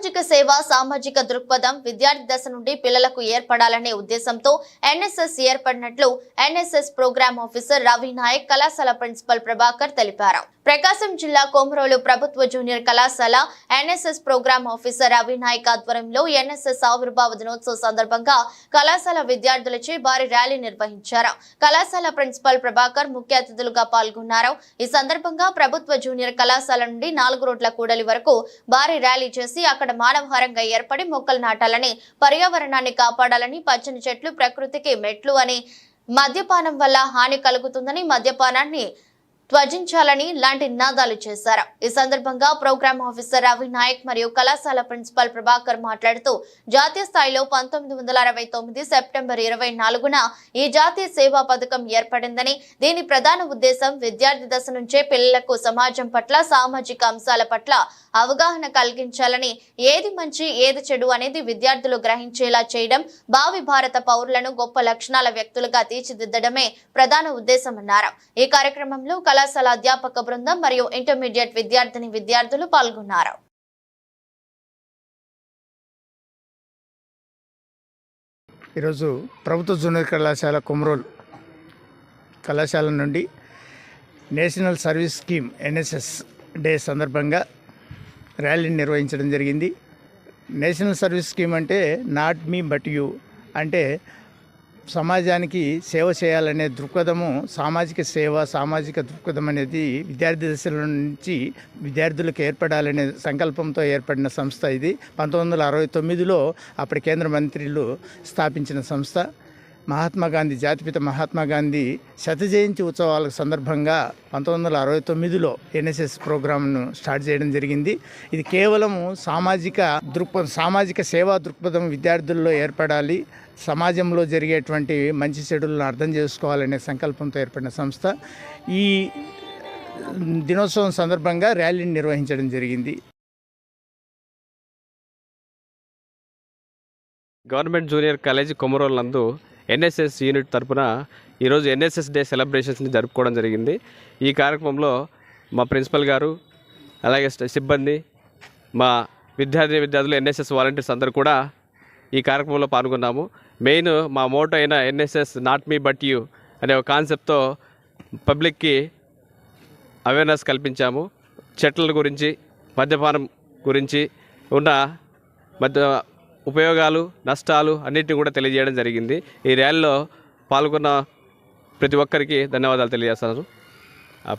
సామాజిక సేవ సామాజిక దృక్పథం విద్యార్థి దశ నుండి పిల్లలకు ఏర్పడాలనే ఉద్దేశంతో NSS ఏర్పడినట్లు NSS program officer Ravi Naik కళాశాల ప్రిన్సిపల్ ప్రభాకర్ తెలిపారు. ప్రకాశం జిల్లా కోమరోలు ప్రభుత్వ జూనియర్ కళాశాల ఎన్ఎస్ఎస్ ప్రోగ్రామ్ ఆఫీసర్ అవినాయక్ ఆధ్వర్యంలో ఎన్ఎస్ఎస్ ఆవిర్భావ దినోత్సవ సందర్భంగా కళాశాల విద్యార్థులచే భారీ ర్యాలీ నిర్వహించారు. కళాశాల ప్రిన్సిపాల్ ప్రభాకర్ ముఖ్య అతిథులుగా పాల్గొన్నారు. ఈ సందర్భంగా ప్రభుత్వ జూనియర్ కళాశాల నుండి నాలుగు రోడ్ల కూడలి వరకు భారీ ర్యాలీ చేసి అక్కడ మానవహారంగా ఏర్పడి మొక్కలు నాటాలని పర్యావరణాన్ని కాపాడాలని పచ్చని చెట్లు ప్రకృతికి మెట్లు అని మద్యపానం వల్ల హాని కలుగుతుందని మద్యపానాన్ని త్వజించాలని లాంటి నినాదాలు చేశారు. ఈ సందర్భంగా ప్రోగ్రామ్ ఆఫీసర్ రవి నాయక్ మరియు కళాశాల ప్రిన్సిపల్ ప్రభాకర్ మాట్లాడుతూ జాతీయ స్థాయిలో పంతొమ్మిది వందల అరవై తొమ్మిది సెప్టెంబర్ ఇరవై నాలుగున ఈ జాతీయ సేవా పథకం ఏర్పడిందని దీని ప్రధాన ఉద్దేశం విద్యార్థి దశ నుంచే పిల్లలకు సమాజం పట్ల సామాజిక అంశాల పట్ల అవగాహన కలిగించాలని ఏది మంచి ఏది చెడు అనేది విద్యార్థులు గ్రహించేలా చేయడం భావి భారత పౌరులను గొప్ప లక్షణాల వ్యక్తులుగా తీర్చిదిద్దడమే ప్రధాన ఉద్దేశమన్నారు. ఈ కార్యక్రమంలో కళాశాల అధ్యాపక బృందం మరియు ఇంటర్మీడియట్ విద్యార్థిని విద్యార్థులు పాల్గొన్నారు. ఈరోజు ప్రభుత్వ జూనియర్ కళాశాల కుమరోల్ కళాశాల నుండి national service scheme NSS day సందర్భంగా ర్యాలీని నిర్వహించడం జరిగింది. నేషనల్ సర్వీస్ స్కీమ్ అంటే నాట్ మీ బట్ యూ అంటే సమాజానికి సేవ చేయాలనే దృక్పథము సామాజిక సేవ సామాజిక దృక్పథం అనేది విద్యార్థి దశల నుంచి విద్యార్థులకు ఏర్పడాలనే సంకల్పంతో ఏర్పడిన సంస్థ ఇది. పంతొమ్మిది వందల అరవై తొమ్మిదిలో అప్పటి కేంద్ర మంత్రులు స్థాపించిన సంస్థ. మహాత్మా గాంధీ జాతిపిత మహాత్మా గాంధీ శత జయంతి ఉత్సవాల సందర్భంగా పంతొమ్మిది వందల అరవై తొమ్మిదిలో ఎన్ఎస్ఎస్ ప్రోగ్రామ్ను స్టార్ట్ చేయడం జరిగింది. ఇది కేవలం సామాజిక దృక్పథం సామాజిక సేవా దృక్పథం విద్యార్థుల్లో ఏర్పడాలి. సమాజంలో జరిగేటువంటి మంచి చెడులను అర్థం చేసుకోవాలనే సంకల్పంతో ఏర్పడిన సంస్థ. ఈ దినోత్సవం సందర్భంగా ర్యాలీని నిర్వహించడం జరిగింది. గవర్నమెంట్ జూనియర్ కాలేజ్ కొమరోల్ నందు ఎన్ఎస్ఎస్ యూనిట్ తరపున ఈరోజు ఎన్ఎస్ఎస్ డే సెలబ్రేషన్స్ని జరుపుకోవడం జరిగింది. ఈ కార్యక్రమంలో మా ప్రిన్సిపల్ గారు అలాగే సిబ్బంది మా విద్యార్థి విద్యార్థులు ఎన్ఎస్ఎస్ వాలంటీర్స్ అందరూ కూడా ఈ కార్యక్రమంలో పాల్గొన్నాము. మెయిన్ మా మోటో అయిన NSS not me but you అనే ఒక కాన్సెప్ట్తో పబ్లిక్కి అవేర్నెస్ కల్పించాము. చెట్ల గురించి మద్యపానం గురించి ఉన్న మధ్య ఉపయోగాలు నష్టాలు అన్నింటినీ కూడా తెలియజేయడం జరిగింది. ఈ ర్యాలీలో పాల్గొన్న ప్రతి ఒక్కరికి ధన్యవాదాలు తెలియజేస్తున్నారు.